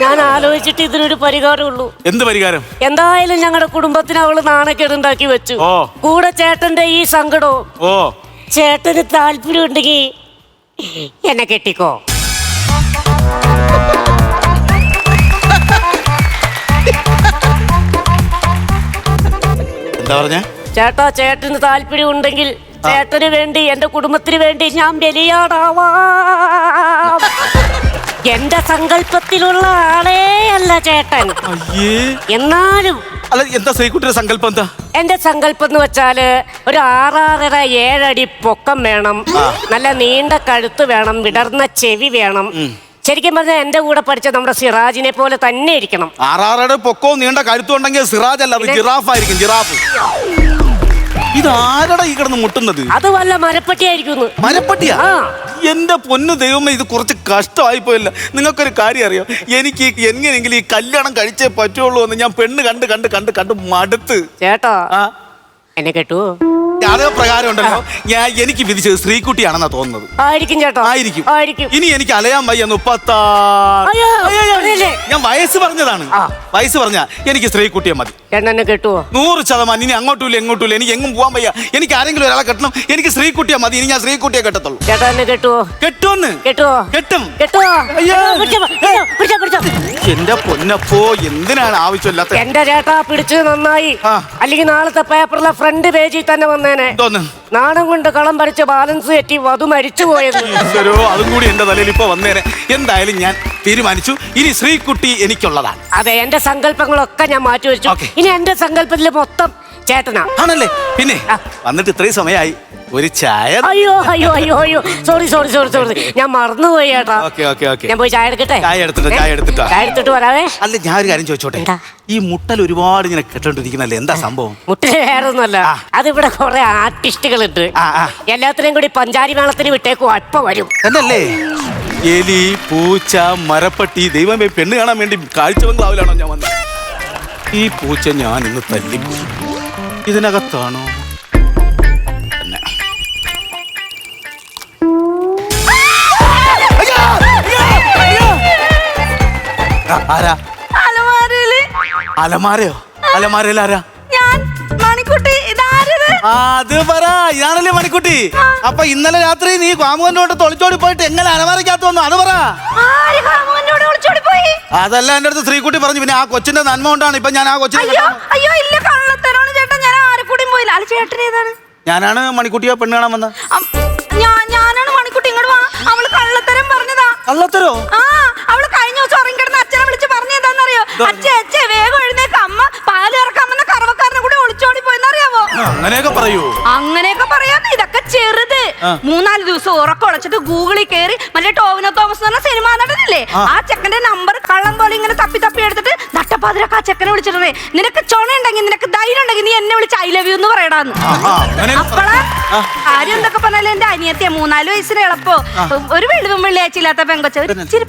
ഞാൻ ആലോചിച്ചിട്ട് ഇതിനൊരു പരിഹാരമുള്ളൂ. എന്ത് പരിഹാരം? എന്തായാലും ഞങ്ങളുടെ കുടുംബത്തിന് അവൾ നാണക്കേടുണ്ടാക്കി വെച്ചു. ഓ. കൂടെ ചേട്ടന്റെ ഈ സങ്കടവും. ഓ. ചേട്ടന് താല്പര്യം ഉണ്ടെങ്കിൽ എന്നെ കെട്ടിക്കോ. എന്താ പറഞ്ഞ? ചേട്ടാ ചേട്ടന് താല്പര്യം ഉണ്ടെങ്കിൽ ചേട്ടന് വേണ്ടി എന്റെ കുടുംബത്തിന് വേണ്ടി ഞാൻ ബലിയാടാവാം. എന്റെ സങ്കല്പത്തിലുള്ള ആളേ അല്ല ചേട്ടൻ. അയ്യേ. എന്നാലും അല്ല എന്താ ശ്രീകുട്ടിയുടെ സങ്കല്പം എന്താ? എന്റെ സങ്കല്പം എന്ന് വെച്ചാൽ ഒരു ആറാറര ഏഴടി പൊക്കം വേണം. നല്ല നീണ്ട കഴുത്ത് വേണം വിടർന്ന ചെവി വേണം. ശരിക്കും പറഞ്ഞാൽ എന്റെ കൂടെ പഠിച്ച നമ്മുടെ സിറാജിനെ പോലെ തന്നെ ഇരിക്കണം. ആറാറയുടെ പൊക്കവും നീണ്ട കഴുത്തുണ്ടെങ്കിൽ സിറാജ് അല്ല അത് ജിറാഫ് ആയിരിക്കും ജിറാഫ്. ഇത് ആരടാ ഈ കിടന്ന് മുട്ടുന്നത്? അത് വല്ല മരപ്പട്ടിയായിരിക്കുന്നു മരപ്പട്ടിയാ. എന്റെ പൊന്നു ദൈവമേ ഇത് കുറച്ച് കഷ്ടമായി പോയല്ല നിങ്ങൾക്കൊരു കാര്യം അറിയോ? എനിക്ക് എങ്ങനെയെങ്കിലും ഈ കല്യാണം കഴിച്ചേ പറ്റുള്ളൂ എന്ന് ഞാൻ പെണ്ണ് കണ്ട് കണ്ട് കണ്ട് കണ്ട് മടുത്ത്. ചേട്ടാ എന്നെ കേട്ടു അതേ പ്രകാരം ഉണ്ടല്ലോ. ഞാൻ എനിക്ക് വിധിച്ചത് ശ്രീകുട്ടിയാണെന്നാ തോന്നുന്നത്. ആയിരിക്കും ചേട്ടാ. ആയിരിക്കും. ആയിരിക്കും. ഇനി എനിക്ക് അലയാൻ വയ്യ മുപ്പത്താ അയ്യോ, അറിയില്ലേ? ഞാൻ വയസ്സ് പറഞ്ഞതാണ്. വയസ്സ് പറഞ്ഞ എനിക്ക് സ്ത്രീക്കുട്ടിയെ മതി. കേട്ടുവോ? നൂറ് ശതമാനം. ഇനി അങ്ങോട്ടും ഇല്ല എങ്ങോട്ടും ഇല്ല. എനിക്ക് എങ്ങും പോകാൻ വയ്യ. എനിക്ക് ആരെങ്കിലും ഒരാളെ കെട്ടണം. എനിക്ക് സ്ത്രീക്കുട്ടിയെ മതി. ഇനി ഞാൻ സ്ത്രീക്കുട്ടിയെ കെട്ടത്തുള്ളൂ. ചേട്ടാ എന്നെ കേട്ടുവോ? കെട്ടുമെന്ന് കേട്ടുവോ? കെട്ടും. കേട്ടുവോ? അയ്യോ. പിടിച്ചോ, പിടിച്ചോ, പിടിച്ചോ, പിടിച്ചോ. എന്റെ പൊന്നപ്പോ എന്തിനാണ് ആവശ്യമില്ലാത്ത എന്റെ ചേട്ടാ പിടിച്ചത് നന്നായി. ആ. അല്ലെങ്കിൽ നാളത്തെ പേപ്പറിലെ ഫ്രണ്ട് പേജിൽ തന്നെ വന്നേനെ. എന്തോന്ന്? നാണം കൊണ്ട് കളം പറിച്ച ബാലൻസ് തെറ്റി വധു മരിച്ചു പോയത് ഈശ്വരോ അതും കൂടി എന്റെ തലയിൽ ഇപ്പൊ വന്നേനെ. എന്തായാലും ഞാൻ തീരുമാനിച്ചു. ഇനി ശ്രീകുട്ടി എനിക്കുള്ളതാണ്. അതെ എന്റെ സങ്കല്പങ്ങളൊക്കെ ഞാൻ മാറ്റി വെച്ചു. ഇനി എന്റെ സങ്കല്പത്തിൽ മൊത്തം ചേട്ടനാ. ആണല്ലേ? പിന്നെ വന്നിട്ട് ഇത്രയും സമയമായി. ഒരു ചായ അയ്യോ അയ്യോ അയ്യോ അയ്യോ. സോറി സോറി സോറി സോറി ഞാൻ മറന്നുപോയി ചേട്ടാ. ഓക്കെ ഓക്കെ ഓക്കെ ഞാൻ പോയി ചായ എടുക്കട്ടെ? ചായ എടുത്തിട്ട്, ചായ എടുത്തിട്ട് ചായ എടുത്തിട്ട് വരാവേ. അല്ല ഞാൻ ഒരു കാര്യം ചോദിച്ചോട്ടെ? ഈ മുട്ടൽ ഒരുപാട് ഇങ്ങനെ കെട്ടോണ്ടിരിക്കുന്നല്ലേ എന്താ സംഭവം? മുട്ടൽ വേറൊന്നുമല്ല. ഒന്നല്ല അതിവിടെ കുറെ ആർട്ടിസ്റ്റുകൾ ഉണ്ട് ആ. എല്ലാത്തിനെയും കൂടി പഞ്ചാരി മേളത്തിന് വിട്ടേക്കും അപ്പ വരും. എന്നല്ലേ എലി പൂച്ച മരപ്പട്ടി ദൈവമേ പെണ്ണ് കാണാൻ വേണ്ടി കാഴ്ച ബംഗ്ലാവിലാണോ ഞാൻ വന്നത്? ഈ പൂച്ച ഞാൻ ഇന്ന് തല്ലിപ്പോയി. ഇതിനകത്താണോ! ആരാ? അലമാരയിൽ. അലമാരയോ? അലമാരയിൽ ആരാ? ഞാൻ മണിക്കുട്ടി ഇതാരത്? ആ, അത് പറ ഇതാണല്ലേ മണിക്കുട്ടി. അപ്പൊ ഇന്നലെ രാത്രി നീ കാമുകന്റെ തൊളിച്ചോടി പോയിട്ട് എങ്ങനെ അലമാരക്കകത്ത് വന്നു? അത് പറ. ആര് കാമുകനോട് ഒളിച്ചോടി പോയി? അതല്ല എന്റെ അടുത്ത് ശ്രീകുട്ടി പറഞ്ഞു പിന്നെ ആ കൊച്ചിന്റെ നന്മ കൊണ്ടാണ് ഇപ്പൊ ഞാൻ ആ കൊച്ചിനെ അയ്യോ കെട്ടാൻ- അയ്യോ ഇല്ല പോയില്ല. അല്ല ചേട്ടൻ ഏതാണ്? ഞാനാണ് മണിക്കുട്ടിയെ പെണ്ണ് കാണാൻ വന്നത് ഞാനാണ് മണിക്കുട്ടി ഇങ്ങോട്ട് വാ. അവൾ കള്ളത്തരം പറഞ്ഞതാ. കള്ളത്തരോ? ആ അവൾ കഴിഞ്ഞ ദിവസം ഉറങ്ങിക്കിടന്ന് അച്ഛനെ വിളിച്ച് പറഞ്ഞു എന്താണെന്നറിയോ അച്ഛേ അച്ഛേ വേഗം എഴുന്നേക്ക്. അമ്മ പാൽ ഇറക്കാമെന്ന കറവക്കാരനെ കൂടെ ഒളിച്ചോടി പോയെന്നറിയാവോ? അങ്ങനെയൊക്കെ പറയൂ. അങ്ങനെയൊക്കെ പറയാന്ന് ഇതൊക്കെ ചെറുത്. മൂന്നാൽ ദിവസം ഉറക്കം ഉളച്ചിട്ട് ഗൂഗിളിൽ കയറി മറ്റേ ടോവിനോ തോമസ് എന്ന് പറഞ്ഞ സിനിമാ നടനില്ലേ ആ. ചെക്കന്റെ നമ്പർ കള്ളം പോലെ ഇങ്ങനെ തപ്പി തപ്പി എടുത്തിട്ട് നട്ടപ്പാതിരക്ക് ആ ചെക്കനെ വിളിച്ചിട്ടേ നിനക്ക് ചൊണ ഉണ്ടെങ്കിൽ നിനക്ക് ധൈര്യം ഉണ്ടെങ്കിൽ നീ എന്നെ വിളിച്ച് ഐ ലവ് യു എന്ന് പറയടാന്ന്. അപ്പളാ. ആരും എന്തൊക്കെ പറഞ്ഞാലും എന്റെ അനിയത്തിയ മൂന്നാൽ വയസ്സിന് എളുപ്പോ ഒരു വെളിവും വെള്ളിയാഴ്ച ഇല്ലാത്ത പെങ്കൊച്ച. ഒരു ഇച്ചിരി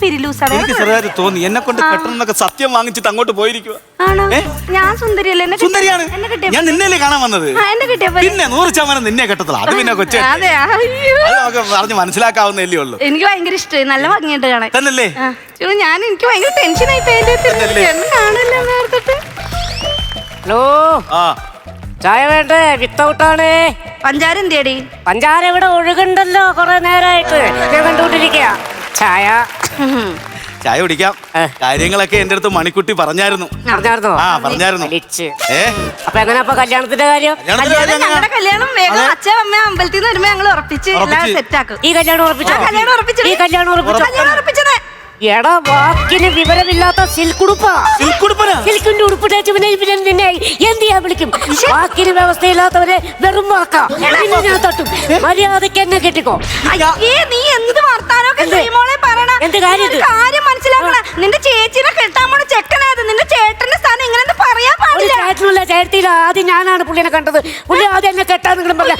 എനിക്ക് ചെറുതായിട്ട് തോന്നി. എന്നെ കൊണ്ട് പെട്ടെന്നൊക്കെ സത്യം വാങ്ങിച്ചിട്ട് അങ്ങോട്ട് പോയിരിക്കുക ആണോ? ഞാൻ സുന്ദരിയല്ലേ? എന്നെ സുന്ദരിയാണ്. ഞാൻ നിന്നല്ലേ കാണാൻ വന്നത്? എന്നെ കിട്ടിയ പിന്നെ നൂറ് ശതമാനം നിന്നെ കെട്ടത്തില്ല. അത് പിന്നെ കൊച്ചെ. അതെ പറഞ്ഞ് മനസ്സിലാക്കാവുന്നല്ലേ ഉള്ളൂ. എനിക്ക് ഭയങ്കര ഇഷ്ടമായി. നല്ല ഭംഗിയുണ്ട് കാണാൻ. തന്നല്ലേ? ചുമ്മാ ഞാൻ എനിക്ക് ഭയങ്കര ടെൻഷനായി? കാണില്ല നേരത്തെ. ഹലോ. ആ. ചായ വേണ്ടേ? വിത്തൗട്ടാണ് പഞ്ചാര എന്തിയടി? പഞ്ചാര ഇവിടെ ഒഴുകുണ്ടല്ലോ കുറെ നേരമായിട്ട് ഞാൻ കണ്ടുകൊണ്ടിരിക്കുക ചായ. ചായ കുടിക്കാം. കാര്യങ്ങളൊക്കെ എന്റെ അടുത്ത് മണിക്കുട്ടി പറഞ്ഞായിരുന്നു. പറഞ്ഞായിരുന്നോ? ആ പറഞ്ഞായിരുന്നു. ഏ? അപ്പൊ എങ്ങനെ കല്യാണത്തിന്റെ കാര്യം? ഞങ്ങളുടെ കല്യാണം വേഗം അച്ഛൻ അമ്മ അമ്പലത്തിൽ നിന്ന് വരുമ്പോ ഞങ്ങൾ ഉറപ്പിച്ച് എല്ലാം സെറ്റ് ആക്കും ഈ കല്യാണം ഉറപ്പിച്ചോ? കല്യാണം ഉറപ്പിച്ചു. ഈ കല്യാണം ഉറപ്പിച്ചോ? കല്യാണം ഉറപ്പിച്ചത്. എടാ വാക്കിന് വിവരമില്ലാത്ത സിൽക്ക് ഉടുപ്പാ സിൽക്കുടുപ്പനാ? സിൽക്കിന്റെ ഉടുപ്പ് തേച്ച് പിന്നെ പിന്നെ നിന്നെ എന്ത് ചെയ്യാൻ വിളിക്കും? വാക്കിന് വ്യവസ്ഥയില്ലാത്തവരെ വെറും വാക്കാ. പിന്നെ ഞാൻ തട്ടും. മര്യാദയ്ക്ക് എന്നെ കെട്ടിക്കോ. അയ്യേ നീ എന്ത് വർത്താനൊക്കെ ശ്രീമോളെ പറയണ? എന്ത് കാര്യം? കാര്യം മനസ്സിലാക്കണ. നിന്റെ ചേച്ചിനെ കെട്ടാൻ പോണ ചെക്കനായത്. നിന്റെ ചേട്ടന്റെ സ്ഥാനം ഇങ്ങനെ പറയാൻ പാടില്ല. ചേട്ടനുള്ള ചേട്ടത്തിയിൽ ആദ്യം ഞാനാണ് പുള്ളിനെ കണ്ടത്. പുള്ളി ആദ്യം എന്നെ കെട്ടാൻ നിങ്ങളും പറഞ്ഞ.